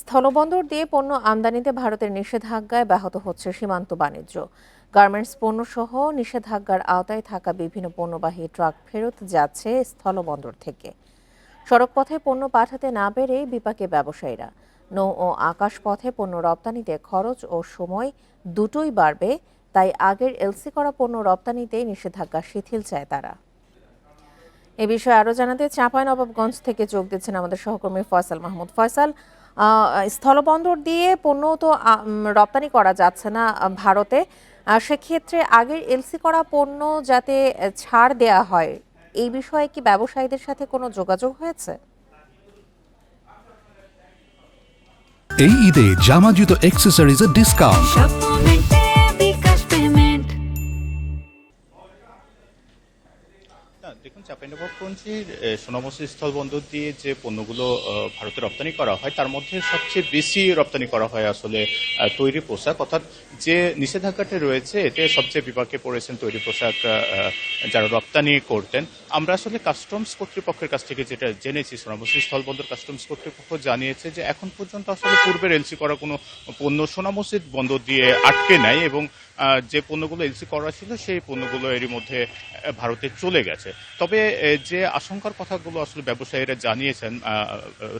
স্থলবন্দর দিয়ে পণ্য আমদানিতে ভারতের নিষেধাজ্ঞায় ব্যাহত হচ্ছে সীমান্ত বাণিজ্য। গার্মেন্টস পণ্য সহ নিষেধাজ্ঞার আওতায় থাকা বিভিন্ন পণ্যবাহী ট্রাক ফেরত যাচ্ছে স্থলবন্দর থেকে। সড়কপথে পণ্য পাঠাতে না পেরে বিপাকে ব্যবসায়ীরা। নৌ ও আকাশ পথে পণ্য রপ্তানিতে খরচ ও সময় দুটোই বাড়বে, তাই আগের এলসি করা পণ্য রপ্তানিতে নিষেধাজ্ঞা শিথিল চায় তারা। এ বিষয়ে আরও জানাতে চাঁপাইনবাবগঞ্জ থেকে যোগ দিচ্ছেন আমাদের সহকর্মী ফয়সাল মাহমুদ। ফয়সাল স্থলবন্দর দিয়ে পণ্য তো রপ্তানি করা যাচ্ছে না ভারতে। সেক্ষেত্রে আগের এলসি করা পণ্য যাতে ছাড় দেয়া হয় এই বিষয়ে কি ব্যবসায়ীদের সাথে কোনো যোগাযোগ হয়েছে? এই ঈদে জামা জুতো অ্যাক্সেসরিজের ডিসকাউন্ট চাঁপাইনবাবগঞ্জের সোনামসি স্থলবন্দর দিয়ে যে পণ্যগুলো ভারতে রপ্তানি করা হয়, তার মধ্যে সবচেয়ে বেশি রপ্তানি করা হয় আসলে তৈরি পোশাক। অর্থাৎ যে নিষেধাজ্ঞাটা রয়েছে, এতে সবচেয়ে বিপাকে পড়েছেন তৈরি পোশাক যারা রপ্তানি করতেন। আমরা আসলে কাস্টমস কর্তৃপক্ষের কাছ থেকে যেটা জেনেছি, সোনামসি স্থলবন্দর কাস্টমস কর্তৃপক্ষ জানিয়েছে যে, এখন পর্যন্ত আসলে পূর্বের এলসি করা কোনো পণ্য সোনামসিদ বন্দর দিয়ে আটকে নাই এবং যে পণ্যগুলো এলসি করা ছিল, সেই পণ্যগুলো এরই মধ্যে ভারতে চলে গেছে। তবে যে আশঙ্কার কথাগুলো আসলে ব্যবসায়ীরা জানিয়েছেন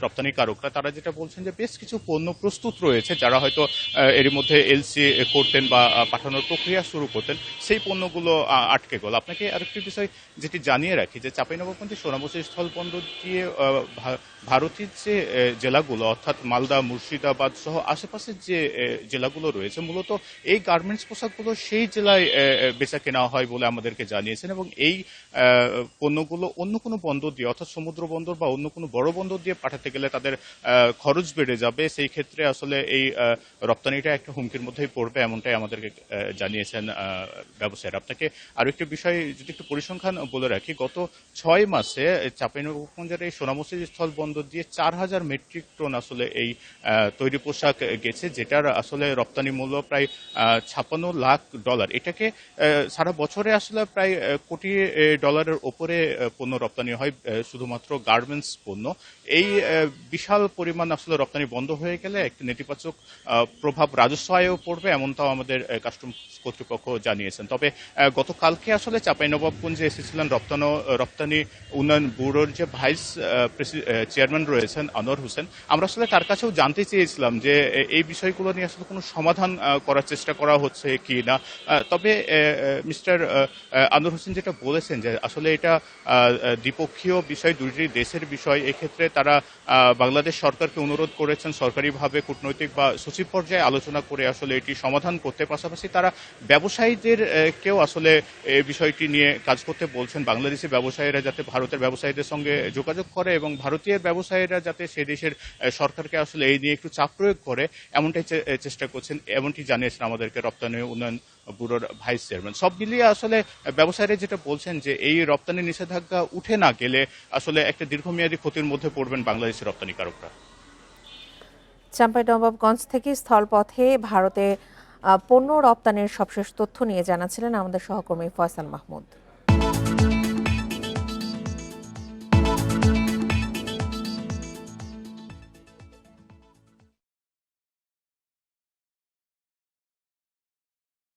রপ্তানিকারকরা তারা যেটা বলছেন যে বেশ কিছু পণ্য প্রস্তুত রয়েছে যারা হয়তো এরই মধ্যে এলসি করতেন বা পাঠানোর প্রক্রিয়া শুরু করতেন সেই পণ্যগুলো আটকে গেল। আপনাকে আরেকটি বিষয় যেটি জানিয়ে রাখি যে চাঁপাইনবাবগঞ্জের সোনামুসি স্থলবন্দর দিয়ে ভারতের যে জেলাগুলো অর্থাৎ মালদা মুর্শিদাবাদ সহ আশেপাশের যে জেলাগুলো রয়েছে মূলত এই গার্মেন্টস পোশাকগুলো সেই জেলায় বেচা কেনা হয় বলে আমাদেরকে জানিয়েছেন এবং এই আহ, পণ্যগুলো অন্য কোনো বন্দর দিয়ে, অর্থাৎ সমুদ্র বন্দর বা অন্য কোনো বড় বন্দর দিয়ে পাঠাতে গেলে তাদের খরচ বেড়ে যাবে। সেই ক্ষেত্রে আসলে এই রপ্তানিটা একটা হুমকির মধ্যেই পড়বে এমনটাই আমাদেরকে জানিয়েছেন ব্যবসায়ীরা। আপনাকে আরও একটি বিষয় যদি একটু পরিসংখ্যান বলে রাখি, গত ছয় মাসে চাঁপাইনবাবগঞ্জের এই সোনামুসি স্থল বন্দর দিয়ে চার হাজার মেট্রিক টন আসলে এই তৈরি পোশাক গেছে, যেটার আসলে রপ্তানি মূল্য প্রায় ছাপ্পান্ন লাখ ডলার। এটাকে সারা বছরে আসলে প্রায় কোটি ডলারের ওপরে পণ্য রপ্তানি হয় শুধুমাত্র গার্মেন্টস পণ্য। এই বিশাল পরিমাণ আসলে রপ্তানি বন্ধ হয়ে গেলে একটি নেতিবাচক প্রভাব রাজস্ব আয়েও পড়বে, এমনটাও আমাদের কাস্টমস কর্তৃপক্ষ জানিয়েছেন। তবে গতকালকে আসলে চাঁপাইনবাবগঞ্জে এসেছিলেন রপ্তানো, রপ্তানি উন্নয়ন ব্যুরোর যে ভাইস চেয়ারম্যান রয়েছেন আনোয়ার হোসেন। আমরা আসলে তার কাছেও জানতে চেয়েছিলাম যে এই বিষয়গুলো নিয়ে আসলে কোনো সমাধান করার চেষ্টা করা হচ্ছে কি না তবে মিস্টার আনোয়ার হোসেন যেটা বলেছেন যে, আসলে এটা দ্বিপক্ষীয় বিষয়, দুটি দেশের বিষয়, এক্ষেত্রে তারা বাংলাদেশ সরকারকে অনুরোধ করেছেন সরকারিভাবে কূটনৈতিক বা সচিব পর্যায়ে আলোচনা করে আসলে এটি সমাধান করতে। পাশাপাশি তারা ব্যবসায়ীদের কেও আসলে এই বিষয়টি নিয়ে কাজ করতে বলছেন। বাংলাদেশি ব্যবসায়ীরা যাতে ভারতের ব্যবসায়ীদের সঙ্গে যোগাযোগ করে এবং ভারতীয় ব্যবসায়ীরা যাতে সে দেশের সরকারকে আসলে এই নিয়ে একটু চাপ প্রয়োগ করে, এমনটাই চেষ্টা করছেন, এমনটি জানিয়েছেন আমাদেরকে রপ্তানি উন্নয়ন ব্যুরোর ভাইস চেয়ারম্যান। সব মিলিয়ে আসলে ব্যবসায়ীরা যেটা বলছেন যে এই রপ্তানি নিষেধাজ্ঞা উঠে না গেলে আসলে একটা দীর্ঘমেয়াদী ক্ষতির মধ্যে পড়বেন বাংলাদেশের রপ্তানিকারকরা। চাঁপাইনবাবগঞ্জ থেকে স্থলপথে ভারতে পণ্য রপ্তানির সবশেষ তথ্য নিয়ে জানাচ্ছিলেন আমাদের সহকর্মী ফয়সাল মাহমুদ।